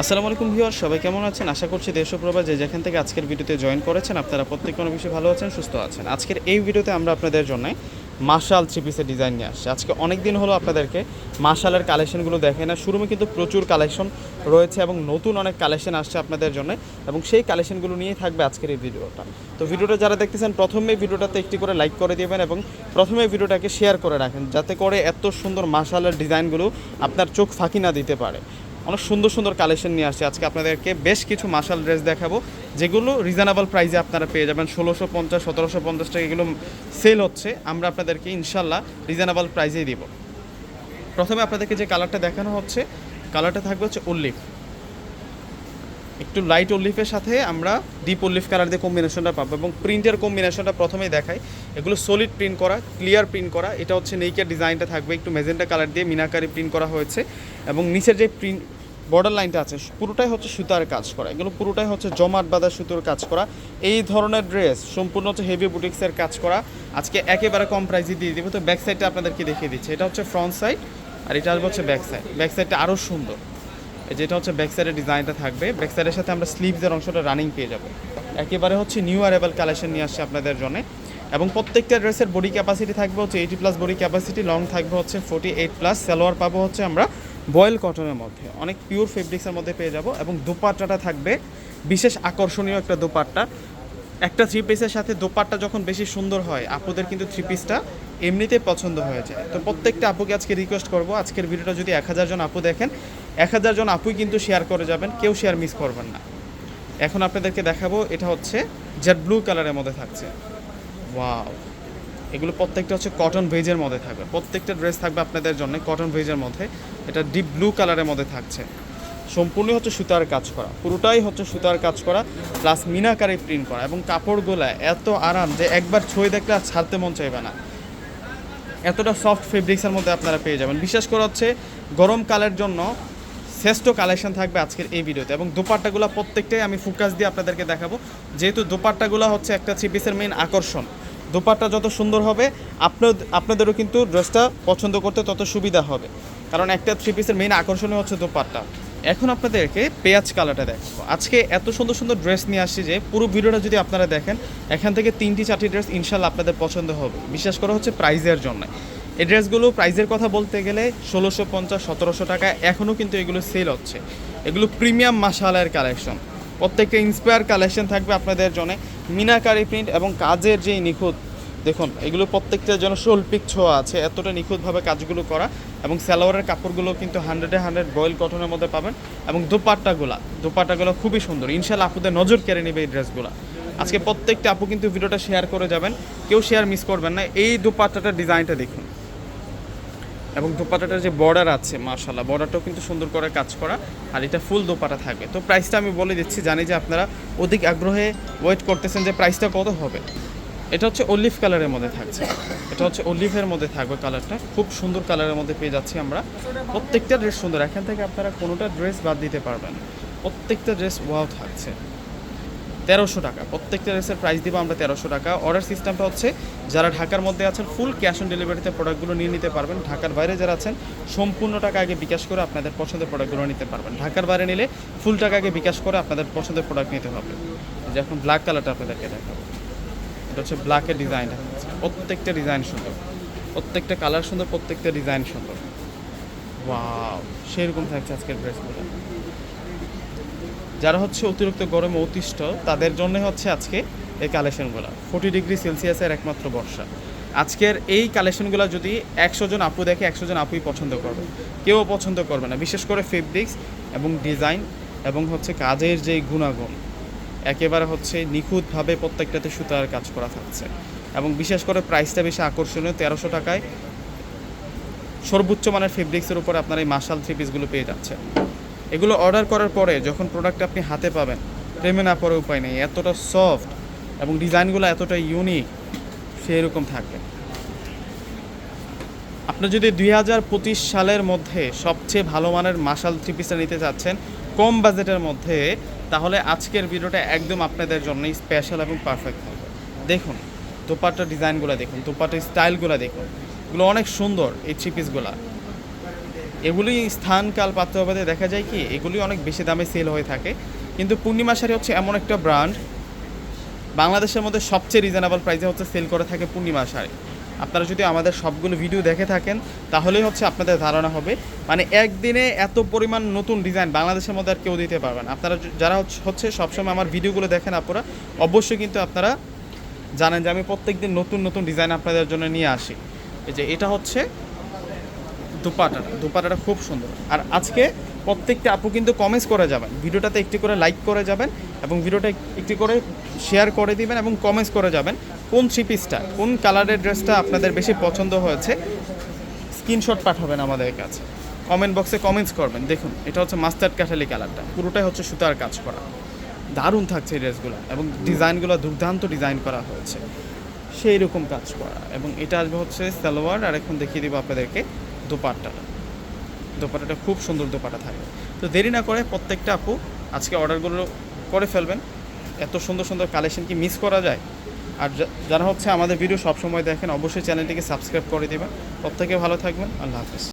আসসালামু আলাইকুম ভিউয়ার সবাই কেমন আছেন? আশা করছি দেশপ্রভা যে যেখান থেকে আজকের ভিডিওতে জয়েন করেছেন, আপনারা প্রত্যেক কোনো বিষয়ে ভালো আছেন, সুস্থ আছেন। আজকের এই ভিডিওতে আমরা আপনাদের জন্য মার্শাল থ্রি পিসের ডিজাইন নিয়ে আসছি। আজকে অনেক দিন হলো আপনাদেরকে মার্শালের কালেকশনগুলো দেখে না। শুরুমে কিন্তু প্রচুর কালেকশন রয়েছে এবং নতুন অনেক কালেকশন আসছে আপনাদের জন্য এবং সেই কালেকশনগুলো নিয়েই থাকবে আজকের এই ভিডিওটা। তো ভিডিওটা যারা দেখতেছেন, প্রথমে ভিডিওটাতে একটি করে লাইক করে দিবেন এবং প্রথমে ভিডিওটাকে শেয়ার করে রাখেন, যাতে করে এত সুন্দর মার্শালের ডিজাইনগুলো আপনার চোখ ফাঁকি না দিতে পারে। অনেক সুন্দর সুন্দর কালেকশন নিয়ে আসছে। আজকে আপনাদেরকে বেশ কিছু মার্শাল ড্রেস দেখাবো, যেগুলো রিজনেবল প্রাইসে আপনারা পেয়ে যাবেন। ষোলোশো পঞ্চাশ, সতেরোশো পঞ্চাশ টাকা এগুলো সেল হচ্ছে। আমরা আপনাদেরকে ইনশাল্লাহ রিজনেবল প্রাইসেই দিব। প্রথমে আপনাদেরকে যে কালারটা দেখানো হচ্ছে কালারটা থাকবে হচ্ছে উল্লিফ একটু লাইট উল্লিফের সাথে আমরা ডিপ উল্লিফ কালার দিয়ে কম্বিনেশনটা পাবো এবং প্রিন্টের কম্বিনেশনটা প্রথমেই দেখাই। এগুলো সলিড প্রিন্ট করা ক্লিয়ার প্রিন্ট করা। এটা হচ্ছে নেইকের ডিজাইনটা থাকবে। একটু মেজেন্টা কালার দিয়ে মিনাকারি প্রিন্ট করা হয়েছে এবং নিচের যে প্রিন্ট বর্ডার লাইনটা আছে, পুরোটাই হচ্ছে সুতার কাজ করা। এগুলো পুরোটাই হচ্ছে জমাট বাঁধা সুতোর কাজ করা। এই ধরনের ড্রেস সম্পূর্ণ হচ্ছে হেভি বুটিক্সের কাজ করা। আজকে একেবারে কম প্রাইসে দিয়ে দিব। তো ব্যাক সাইডটা আপনাদেরকে দেখিয়ে দিচ্ছি। এটা হচ্ছে ফ্রন্ট সাইড আর এটা আসবে হচ্ছে ব্যাক সাইড ব্যাক সাইডটা আরও সুন্দর যেটা হচ্ছে ব্যাক সাইডের ডিজাইনটা থাকবে। ব্যাক সাইডের সাথে আমরা স্লিভসের অংশটা রানিং পেয়ে যাব। একেবারে হচ্ছে নিউ অ্যারেবল কালেকশন নিয়ে আসছে আপনাদের জন্য। এবং প্রত্যেকটা ড্রেসের বডি ক্যাপাসিটি থাকবে হচ্ছে eighty plus body capacity long থাকবে হচ্ছে ফোর্টি এইট প্লাস সালোয়ার পাবো হচ্ছে আমরা বয়েল কটনের মধ্যে। অনেক পিওর ফেব্রিক্সের মধ্যে পেয়ে যাব এবং দোপাট্টাটা থাকবে বিশেষ আকর্ষণীয় একটা দোপাট্টা। একটা থ্রি পিসের সাথে দোপাট্টা যখন বেশি সুন্দর হয়, আপুদের কিন্তু থ্রি পিসটা এমনিতে পছন্দ হয়ে যায়। তো প্রত্যেকটা আপুকে আজকে রিকোয়েস্ট করব, আজকের ভিডিওটা যদি এক হাজার জন আপু দেখেন, এক হাজার জন আপুই কিন্তু শেয়ার করে যাবেন, কেউ শেয়ার মিস করবেন না। এখন আপনাদেরকে দেখাবো, এটা হচ্ছে জেড ব্লু কালারের মধ্যে থাকছে। ওয়াও এগুলো প্রত্যেকটা হচ্ছে কটন ভেজের মধ্যে থাকবে। প্রত্যেকটা ড্রেস থাকবে আপনাদের জন্য কটন ভেজের মধ্যে। এটা ডিপ ব্লু কালারের মধ্যে থাকছে। সম্পূর্ণ হচ্ছে সুতার কাজ করা। পুরোটাই হচ্ছে সুতার কাজ করা প্লাস মিনাকারি প্রিন্ট করা এবং কাপড়গুলা এত আরাম যে একবার ছুঁয়ে দেখলে আর ছাড়তে মন চাইবে না। এতটা সফট ফেব্রিক্সের মধ্যে আপনারা পেয়ে যাবেন। বিশেষ করে হচ্ছে গরমকালের জন্য শ্রেষ্ঠ কালেকশন থাকবে আজকের এই ভিডিওতে এবং দোপাট্টাগুলো প্রত্যেকটাই আমি ফোকাস দিয়ে আপনাদেরকে দেখাবো। যেহেতু দোপাট্টাগুলো হচ্ছে একটা থ্রি পিসের মেইন আকর্ষণ। দোপাট্টা যত সুন্দর হবে, আপনার, আপনাদেরও কিন্তু ড্রেসটা পছন্দ করতে তত সুবিধা হবে। কারণ একটা থ্রি পিসের মেইন আকর্ষণই হচ্ছে দোপাট্টা। এখন আপনাদেরকে পেঁয়াজ কালারটা দেখাবো। আজকে এত সুন্দর সুন্দর ড্রেস নিয়ে আসছি যে পুরো ভিডিওটা যদি আপনারা দেখেন, এখান থেকে তিনটি চারটি ড্রেস ইনশাল্লাহ আপনাদের পছন্দ হবে। বিশেষ করে হচ্ছে প্রাইজের জন্য। এই ড্রেসগুলো প্রাইজের কথা বলতে গেলে ষোলোশো পঞ্চাশ, সতেরোশো টাকা এখনও কিন্তু এগুলো সেল হচ্ছে। এগুলো প্রিমিয়াম মাসালার কালেকশন প্রত্যেকটা ইন্সপায়ার কালেকশন থাকবে আপনাদের জন্য। মিনাকারি প্রিন্ট এবং কাজের যেই নিখুঁত, দেখুন, এগুলো প্রত্যেকটা যেন শোলপিক ছোঁয়া আছে, এতটা নিখুঁতভাবে কাজগুলো করা এবং সালোয়ারের কাপড়গুলো কিন্তু হান্ড্রেডে হান্ড্রেড বয়েল কটনের মধ্যে পাবেন এবং দোপাট্টাগুলা, দোপাট্টাগুলো খুবই সুন্দর। ইনশাল্লাহ আপুদের নজর কেড়ে নেবে এই ড্রেসগুলো আজকে প্রত্যেকটা আপু কিন্তু ভিডিওটা শেয়ার করে যাবেন, কেউ শেয়ার মিস করবেন না, এই দোপাট্টাটার ডিজাইনটা দেখুন। এবং দোপাটাটার যে বর্ডার আছে মার্শাল্লাহ বর্ডারটাও কিন্তু সুন্দর করে কাজ করা, আর এটা ফুল দোপাটা থাকবে। তো প্রাইসটা আমি বলে দিচ্ছি, জানি যে আপনারা অধিক আগ্রহে ওয়েট করতেছেন যে প্রাইসটা কত হবে। এটা হচ্ছে অলিভ কালারের মধ্যে থাকছে। এটা হচ্ছে অলিভের মধ্যে থাকবে কালারটা খুব সুন্দর কালারের মধ্যে পেয়ে যাচ্ছি আমরা। প্রত্যেকটা ড্রেস সুন্দর। এখান থেকে আপনারা কোনোটা ড্রেস বাদ দিতে পারবেন প্রত্যেকটা ড্রেস ওয়াও থাকছে। তেরোশো টাকা। প্রত্যেকটা ড্রেসের প্রাইস দিব আমরা তেরোশো টাকা। অর্ডার সিস্টেমটা হচ্ছে যারা ঢাকার মধ্যে আছেন ফুল ক্যাশ অন ডেলিভারিতে প্রোডাক্টগুলো নিয়ে নিতে পারবেন। ঢাকার বাইরে যারা আছেন, সম্পূর্ণ টাকা আগে বিকাশ করে আপনাদের পছন্দের প্রোডাক্টগুলো নিতে পারবেন। ঢাকার বাইরে নিলে ফুল টাকা আগে বিকাশ করে আপনাদের পছন্দের প্রোডাক্ট নিতে হবে। যে এখন ব্ল্যাক কালারটা আপনাদেরকে দেখাবো। এটা হচ্ছে ব্ল্যাকের ডিজাইনটা প্রত্যেকটা ডিজাইন সুন্দর। প্রত্যেকটা কালার সুন্দর, প্রত্যেকটা ডিজাইন সুন্দর। ওয়াও সেরকম থাকছে আজকের ড্রেসগুলো যারা হচ্ছে অতিরিক্ত গরমে অতিষ্ঠ, তাদের জন্য হচ্ছে আজকে এই কালেকশনগুলো। ফোর্টি ডিগ্রি সেলসিয়াসের একমাত্র বর্ষা। আজকের এই কালেকশনগুলো যদি একশো জন আপু দেখে, একশো জন আপুই পছন্দ করবে। কেউ পছন্দ করবে না। বিশেষ করে ফেব্রিক্স এবং ডিজাইন এবং হচ্ছে কাজের যে গুণাগুণ, একেবারে হচ্ছে নিখুঁতভাবে প্রত্যেকটাতে সুতার কাজ করা থাকছে। এবং বিশেষ করে প্রাইসটা বেশি আকর্ষণীয়, তেরোশো টাকায় সর্বোচ্চ মানের ফেব্রিক্সের উপর আপনার এই মার্শাল থ্রি পিসগুলো পেয়ে যাচ্ছেন। এগুলো অর্ডার করার পরে যখন প্রোডাক্ট আপনি হাতে পাবেন, প্রেমে না পড়ে উপায় নেই, এতটা সফট এবং ডিজাইনগুলো এতটা ইউনিক সেই রকম থাকবে। আপনি যদি দুই হাজার পঁচিশ সালের মধ্যে সবচেয়ে ভালো মানের মার্শাল থ্রি পিসটা নিতে চাচ্ছেন, কম বাজেটের মধ্যে, তাহলে আজকের ভিডিওটা একদম আপনাদের জন্যই স্পেশাল এবং পারফেক্ট হবে। দেখুন দোপাট্টার ডিজাইনগুলো দেখুন, দোপাট্টার স্টাইলগুলো দেখুন। এগুলো অনেক সুন্দর, এই থ্রি পিসগুলো এগুলি স্থান কাল দেখা যায় কি এগুলি অনেক বেশি দামে সেল হয়ে থাকে। কিন্তু পূর্ণিমা শাড়ি হচ্ছে এমন একটা ব্র্যান্ড বাংলাদেশের মধ্যে সবচেয়ে রিজনেবল প্রাইসে হচ্ছে সেল করে থাকে পূর্ণিমা শাড়ি। আপনারা যদি আমাদের সবগুলো ভিডিও দেখে থাকেন, তাহলেই হচ্ছে আপনাদের ধারণা হবে। মানে একদিনে এত পরিমাণ নতুন ডিজাইন বাংলাদেশের মধ্যে আর কেউ দিতে পারবেন আপনারা যারা হচ্ছে- সবসময় আমার ভিডিওগুলো দেখেন আপনারা অবশ্যই কিন্তু আপনারা জানেন যে আমি প্রত্যেকদিন নতুন নতুন ডিজাইন আপনাদের জন্য নিয়ে আসি। এই যে এটা হচ্ছে দুপাটাটা দুপাটাটা খুব সুন্দর। আর আজকে প্রত্যেকটা আপু কিন্তু কমেন্টস করে যাবেন। ভিডিওটাতে একটি করে লাইক করে যাবেন এবং ভিডিওটা একটি করে শেয়ার করে দিবেন এবং কমেন্টস করে যাবেন কোন থ্রি পিসটা কোন কালারের ড্রেসটা আপনাদের বেশি পছন্দ হয়েছে। স্ক্রিনশট পাঠাবেন আমাদের কাছে। কমেন্ট বক্সে কমেন্টস করবেন। দেখুন, এটা হচ্ছে মাস্টার্ড কাঠালি কালারটা পুরোটাই হচ্ছে সুতার কাজ করা। দারুণ থাকছে এই ড্রেসগুলো এবং ডিজাইনগুলো দুর্দান্ত ডিজাইন করা হয়েছে। সেই রকম কাজ করা এবং এটা আসবে হচ্ছে সালোয়ার। আর এখন দেখিয়ে দিব আপনাদেরকে। দোপাট্টা দোপাট্টাটা খুব সুন্দর দোপাট্টা থাকবে তো দেরি না করে প্রত্যেকটা আপু আজকে অর্ডারগুলো করে ফেলবেন। এত সুন্দর সুন্দর কালেকশন কি মিস করা যায়? আর যারা হচ্ছে আমাদের ভিডিও সবসময় দেখেন, অবশ্যই চ্যানেলটিকে সাবস্ক্রাইব করে দেবেন। প্রত্যেকে ভালো থাকবেন। আল্লাহ হাফিজ।